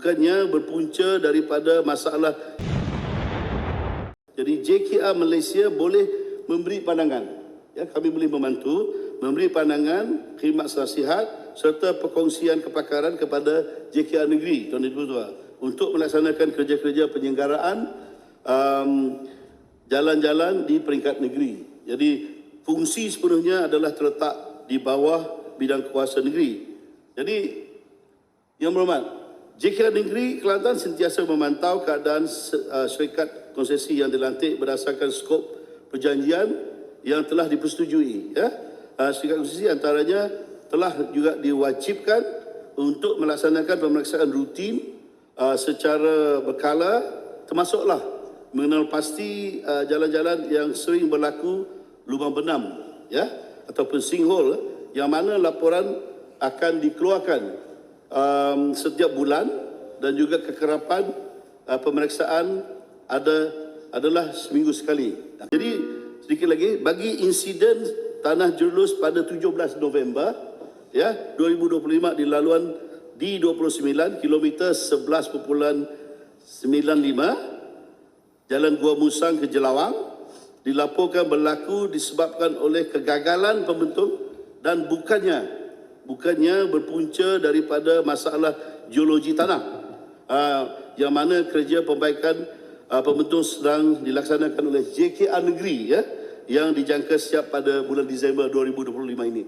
bukannya berpunca daripada masalah jadi JKR Malaysia boleh memberi pandangan. Ya, kami boleh membantu memberi pandangan, khidmat nasihat serta perkongsian kepakaran kepada JKR negeri Tuan Ibu Tua untuk melaksanakan kerja-kerja penyelenggaraan um, jalan-jalan di peringkat negeri. Jadi fungsi sepenuhnya adalah terletak di bawah bidang kuasa negeri. Jadi yang berhormat, JKR Negeri Kelantan sentiasa memantau keadaan uh, syarikat konsesi yang dilantik berdasarkan skop perjanjian yang telah dipersetujui. Ya. Uh, syarikat konsesi antaranya telah juga diwajibkan untuk melaksanakan pemeriksaan rutin uh, secara berkala termasuklah mengenal pasti jalan-jalan yang sering berlaku lubang benam ya ataupun sinkhole yang mana laporan akan dikeluarkan um, setiap bulan dan juga kekerapan uh, pemeriksaan ada adalah seminggu sekali. Jadi sedikit lagi bagi insiden tanah jerulus pada 17 November ya 2025 di laluan D29 kilometer 11.95 Jalan Gua Musang ke Jelawang dilaporkan berlaku disebabkan oleh kegagalan pembentuk dan bukannya bukannya berpunca daripada masalah geologi tanah uh, yang mana kerja perbaikan uh, pembentuk sedang dilaksanakan oleh JKR Negeri ya yang dijangka siap pada bulan Disember 2025 ini.